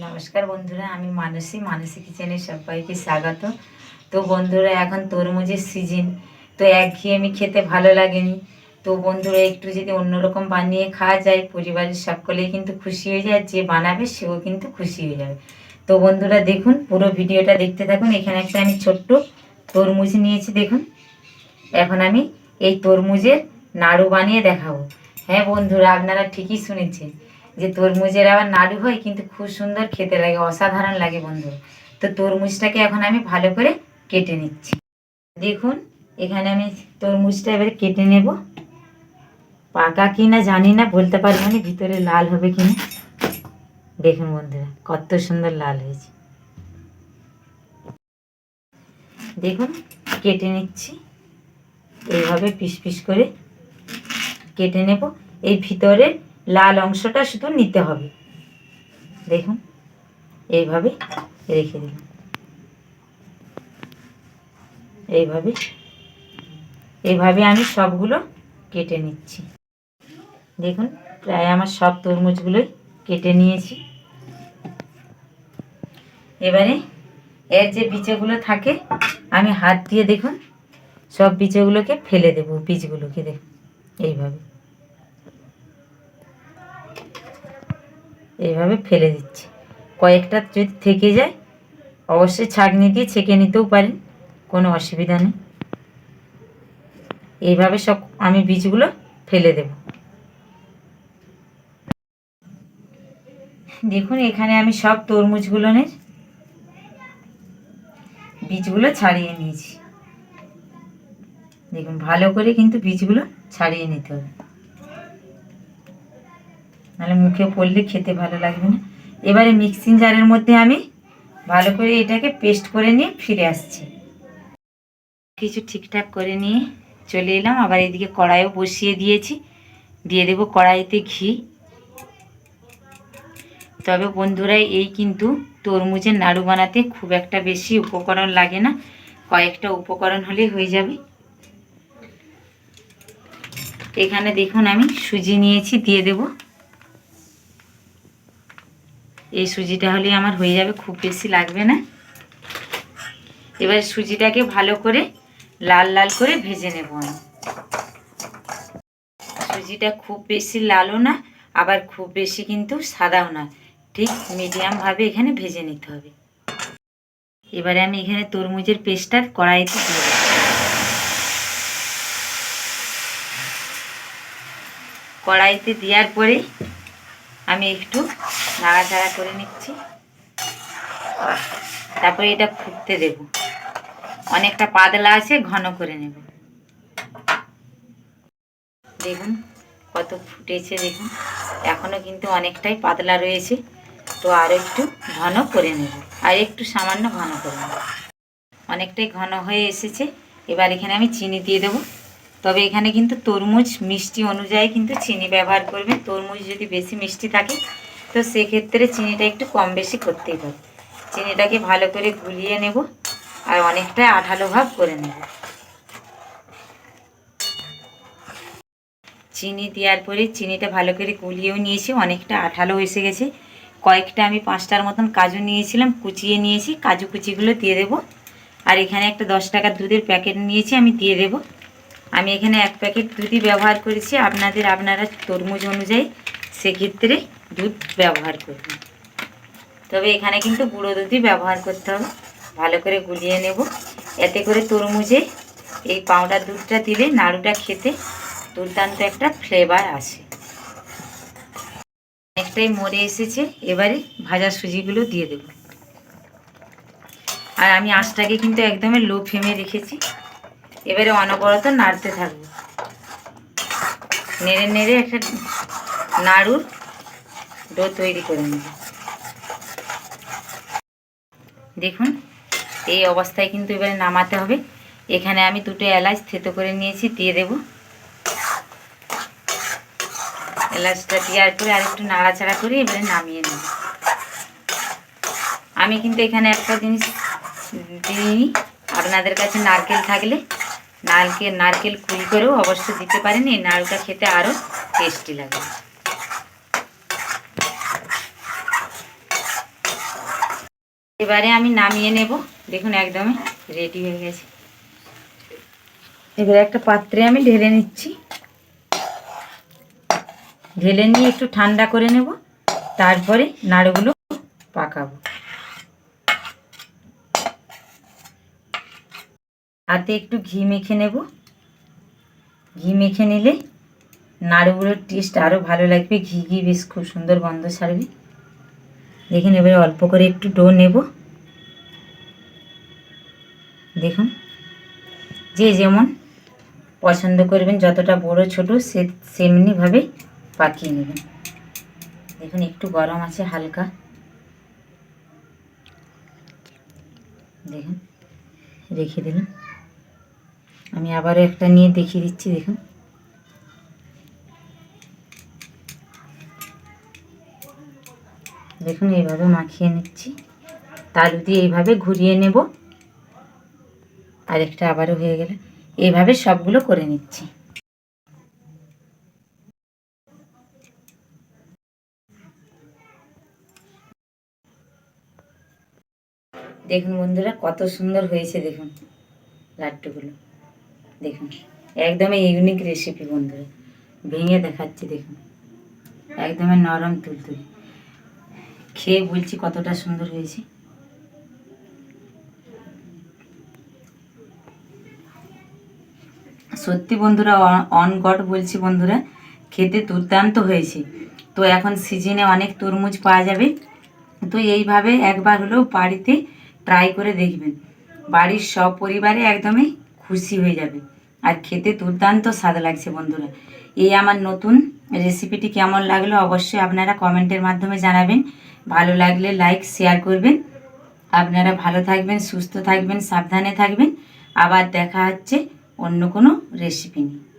নমস্কার বন্ধুরা, আমি মানসী মানসী কিচেনে সবাইকে স্বাগত। তো বন্ধুরা, এখন তরমুজের সিজন তো একঘেয়েমি খেতে ভালো লাগেনি। তো বন্ধুরা, একটু যদি অন্যরকম বানিয়ে খাওয়া যায়, পরিবারের সকলেই কিন্তু খুশি হয়ে যায় যে বানাবে সেও কিন্তু খুশি হয়ে যাবে। তো বন্ধুরা, দেখুন, পুরো ভিডিওটা দেখতে থাকুন। এখানে একটা আমি ছোট্ট তরমুজ নিয়েছি, দেখুন। এখন আমি এই তরমুজের নাড়ু বানিয়ে দেখাবো। হ্যাঁ বন্ধুরা, আপনারা ঠিকই শুনেছেন। যে তরমুজের আবার নাড়ু হয়, কিন্তু খুব সুন্দর খেতে লাগে, অসাধারণ লাগে বন্ধুরা তো তরমুজটাকে এখন আমি ভালো করে কেটে নিচ্ছি। দেখুন, এখানে আমি তরমুজটা এবারে কেটে নেব। পাকা কি না জানি না, বলতে পারব না, ভিতরে লাল হবে কি না দেখুন বন্ধুরা, কত সুন্দর লাল হয়েছে। দেখুন, কেটে নিচ্ছি। এইভাবে পিস পিস করে কেটে নেব। এই ভিতরে লাল অংশটা শুধু নিতে হবে। দেখুন, এইভাবে রেখে দিলাম। এইভাবে এইভাবে আমি সবগুলো কেটে নিচ্ছি। দেখুন, প্রায় আমার সব তরমুজগুলোই কেটে নিয়েছি। এবারে এর যে বীজগুলো থাকে, আমি হাত দিয়ে দেখুন, সব বীজগুলোকে ফেলে দেব, বীজগুলোকে দেখুন, এইভাবে। এইভাবে ফেলে দিচ্ছি। কয়েকটা যদি থেকে যায়, অবশ্যই ছাঁকনি দিয়ে ছেঁকে নিতেও পারেন, কোনো অসুবিধা নেই। এইভাবে সব আমি বীজগুলো ফেলে দেব। দেখুন, এখানে আমি সব তরমুজগুলোনের বীজগুলো ছাড়িয়ে নিয়েছি। দেখুন, ভালো করে কিন্তু বীজগুলো ছাড়িয়ে নিতে হবে। নাহলে মুখে পড়লে খেতে ভালো লাগবে না। এবারে মিক্সিং জারের মধ্যে আমি ভালো করে এটাকে পেস্ট করে নিয়ে ফিরে আসছি। কিছু ঠিকঠাক করে নিয়ে চলে এলাম। আবার এদিকে কড়াইও বসিয়ে দিয়েছি। দিয়ে দেবো কড়াইতে ঘি। তবে বন্ধুরা, এই কিন্তু তরমুজের নাড়ু বানাতে খুব একটা বেশি উপকরণ লাগে না। কয়েকটা উপকরণ হলেই হয়ে যাবে। এখানে দেখুন আমি সুজি নিয়েছি, দিয়ে দেব। এই সুজিটা হলে আমার হয়ে যাবে, খুব বেশি লাগবে না। এবার সুজিটাকে ভালো করে লাল লাল করে ভেজে নেব আমি। সুজিটা খুব বেশি লালও না, আবার খুব বেশি কিন্তু সাদাও না। ঠিক মিডিয়ামভাবে এখানে ভেজে নিতে হবে। এবারে আমি এখানে তরমুজের পেস্টটা কড়াইতে দিয়ে কড়াইতে দেওয়ার পরে আমি একটু নাড়াচাড়া করে নিচ্ছি। তারপরে এটা ফুটতে দেব। অনেকটা পাতলা আছে, ঘন করে নেব। দেখুন, কত ফুটেছে, দেখুন। এখনও কিন্তু অনেকটাই পাতলা রয়েছে। তো আরও একটু ঘন করে নেব। আর একটু সামান্য ঘন করে নেব। অনেকটাই ঘন হয়ে এসেছে। এবার এখানে আমি চিনি দিয়ে দেবো। তবে এখানে কিন্তু তরমুজ মিষ্টি অনুযায়ী কিন্তু চিনি ব্যবহার করবেন। তরমুজ যদি বেশি মিষ্টি থাকে তো সেক্ষেত্রে চিনিটা একটু কম বেশি করতেই হবে। চিনিটাকে ভালো করে গুলিয়ে নেব আর অনেকটা আঠালো ভাব করে নেব। চিনি দেওয়ার পরে চিনিটা ভালো করে গুলিয়েও নিয়েছি, অনেকটা আঠালো এসে গেছে। কয়েকটা আমি পাঁচটার মতন কাজু নিয়েছিলাম, কুচিয়ে নিয়েছি, কাজু কুচিগুলো দিয়ে দেব। আর এখানে একটা দশ টাকার দুধের প্যাকেট নিয়েছি, আমি দিয়ে দেবো। আমি এখানে এক প্যাকেট দুধই ব্যবহার করেছি, আপনাদের, আপনারা তরমুজ অনুযায়ী। সেক্ষেত্রে দুধ ব্যবহার করবেন তবে এখানে কিন্তু গুঁড়ো দুধই ব্যবহার করতে হবে। ভালো করে গুলিয়ে নেব। এতে করে তরমুজে এই পাউডার দুধটা দিলে নাড়ুটা খেতে দুর্দান্ত একটা ফ্লেভার আসে। অনেকটাই মরে এসেছে। এবারে ভাজা সুজিগুলো দিয়ে দেব। আর আমি আঁচটাকে কিন্তু একদমই লো ফ্লেমে রেখেছি। এবারে অনবরত নাড়তে থাকব। নেড়ে নেড়ে একটা নাড়ুর ডো তৈরি করে নেব। দেখুন, এই অবস্থায় কিন্তু এবারে নামাতে হবে। এখানে আমি দুটো এলাচ থেতো করে নিয়েছি, দিয়ে দেব। এলাচটা দেওয়ার পরে আর একটু নাড়াচাড়া করে এবারে নামিয়ে নেব। আমি কিন্তু এখানে একটা জিনিস দিই আপনাদের কাছে নারকেল থাকলে নারকেল নারকেল কুড়ি করেও অবশ্য দিতে পারেন। এই নাড়ুটা খেতে আরও টেস্টি লাগে। এবারে আমি নামিয়ে নেব। দেখুন একদমই রেডি হয়ে গেছে। এবারে একটা পাত্রে আমি ঢেলে নিচ্ছি। ঢেলে নিয়ে একটু ঠান্ডা করে নেব। তারপরে নাড়ুগুলো পাকাবো। হাতে একটু ঘি মেখে নেব। ঘি মেখে নিলে নাড়ুগুলোর টেস্ট আরও ভালো লাগবে। ঘি ঘি বেশ খুব সুন্দর গন্ধ ছাড়বে। দেখুন এবারে অল্প করে একটু ডো নেব। দেখুন, যে যেমন পছন্দ করবেন, যতটা বড় ছোট, সে সেমনিভাবে পাকিয়ে নেবেন। দেখুন, একটু গরম আছে হালকা। দেখুন, রেখে দিলাম। আমি আবারও একটা নিয়ে দেখিয়ে দিচ্ছি, দেখুন। দেখুন, এইভাবে মাখিয়ে নিচ্ছি। তালু দিয়ে এইভাবে ঘুরিয়ে নেব, আরেকটা আবারও হয়ে গেলে, এইভাবে সবগুলো করে নিচ্ছি। দেখুন বন্ধুরা, কত সুন্দর হয়েছে দেখুন লাড্ডুগুলো। দেখুন একদমই ইউনিক রেসিপি বন্ধুরা। ভেঙে দেখাচ্ছি দেখুন। একদমই নরম তুলতুলে। খেয়ে বলছি কতটা সুন্দর হয়েছে। সত্যি বন্ধুরা অন গড বলছি বন্ধুরা, খেতে দুর্দান্ত হয়েছে। তো এখন সিজনে অনেক তরমুজ পাওয়া যাবে। তো এইভাবে একবার হলেও বাড়িতে ট্রাই করে দেখবেন। বাড়ির সব পরিবারে একদমই খুশি হয়ে যাবে। আর খেতে দুর্দান্ত স্বাদ লাগছে বন্ধুরা। এই আমার নতুন রেসিপিটি কেমন লাগল অবশ্যই আপনারা কমেন্টের মাধ্যমে জানাবেন। ভালো লাগলে লাইক শেয়ার করবেন। আপনারা ভালো থাকবেন, সুস্থ থাকবেন, সাবধানে থাকবেন। আবার দেখা হচ্ছে অন্য কোনো রেসিপি নিয়ে।